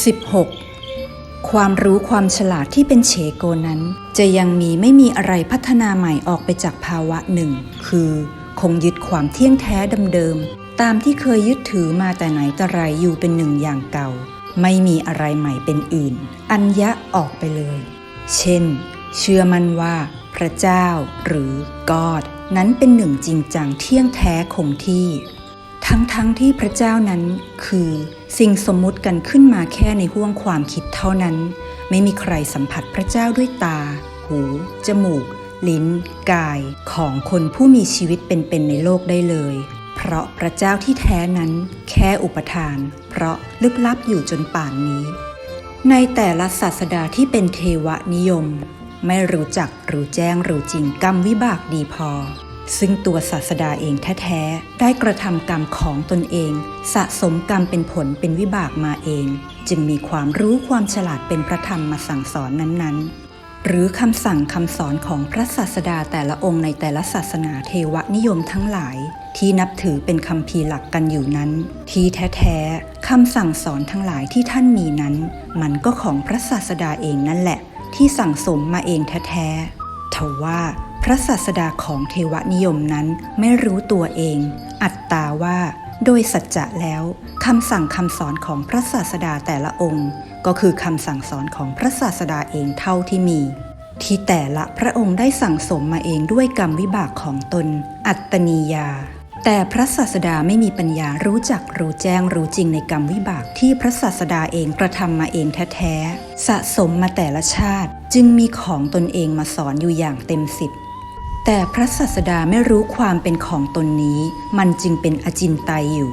16. ความรู้ความฉลาดที่เป็นเฉโกนั้น จะยังมีไม่มีอะไรพัฒนาใหม่ออกไปจากภาวะหนึ่ง คือคงยึดความเที่ยงแท้เดิมๆตามที่เคยยึดถือมาแต่ไหนแต่ไรอยู่เป็นหนึ่งอย่างเก่า ไม่มีอะไรใหม่เป็นอื่น อัญญะออกไปเลย เช่น เชื่อมั่นว่า พระเจ้าหรือ God นั้นเป็นหนึ่งจริงจังเที่ยงแท้คงที่ ทั้งๆทที่พระเจ้านั้นคือสิ่งสมมุติกันขึ้นมาแค่ในห้วงความคิดเท่านั้น ไม่มีใครสัมผัสพระเจ้าด้วยตา หู จมูก ลิ้น กาย ของคนผู้มีชีวิตเป็นๆในโลกได้เลย เพราะพระเจ้าที่แท้นั้นแค่อุปทาน เพราะลึกลับอยู่จนป่านนี้ ในแต่ละศาสดาที่เป็นเทวนิยม ไม่รู้จักรู้แจ้งรู้จริงกรรมวิบากดีพอ ซึ่งตัวศาสดาเองแท้ๆ ได้กระทำกรรมของตนเอง สะสมกรรมเป็นผลเป็นวิบากมาเอง จึงมีความรู้ความฉลาดเป็นพระธรรมมาสั่งสอนนั้นๆ หรือคำสั่งคำสอนของพระศาสดาแต่ละองค์ในแต่ละศาสนาเทวนิยมทั้งหลาย ที่นับถือเป็นคำพีหลักกันอยู่นั้น ที่แท้ๆคำสั่งสอนทั้งหลายที่ท่านมีนั้น มันก็ของพระศาสดาเองนั่นแหละ ที่สั่งสมมาเองแท้ๆทว่า พระศาสดาของเทวนิยมนั้นไม่รู้ตัวเอง อัตตาว่า โดยสัจจะแล้วคำสั่งคำสอนของพระศาสดาแต่ละองค์ ก็คือคำสั่งสอนของพระศาสดาเองเท่าที่มี ที่แต่ละพระองค์ได้สั่งสมมาเองด้วยกรรมวิบากของตน อัตตนียา แต่พระศาสดาไม่มีปัญญารู้จักรู้แจ้งรู้จริงในกรรมวิบากที่พระศาสดาเองกระทำมาเองแท้ๆสะสมมาแต่ละชาติ จึงมีของตนเองมาสอนอยู่อย่างเต็มสิทธิ์ แต่พระศาสดาไม่รู้ความเป็นของตนนี้ มันจึงเป็นอจินไตยอยู่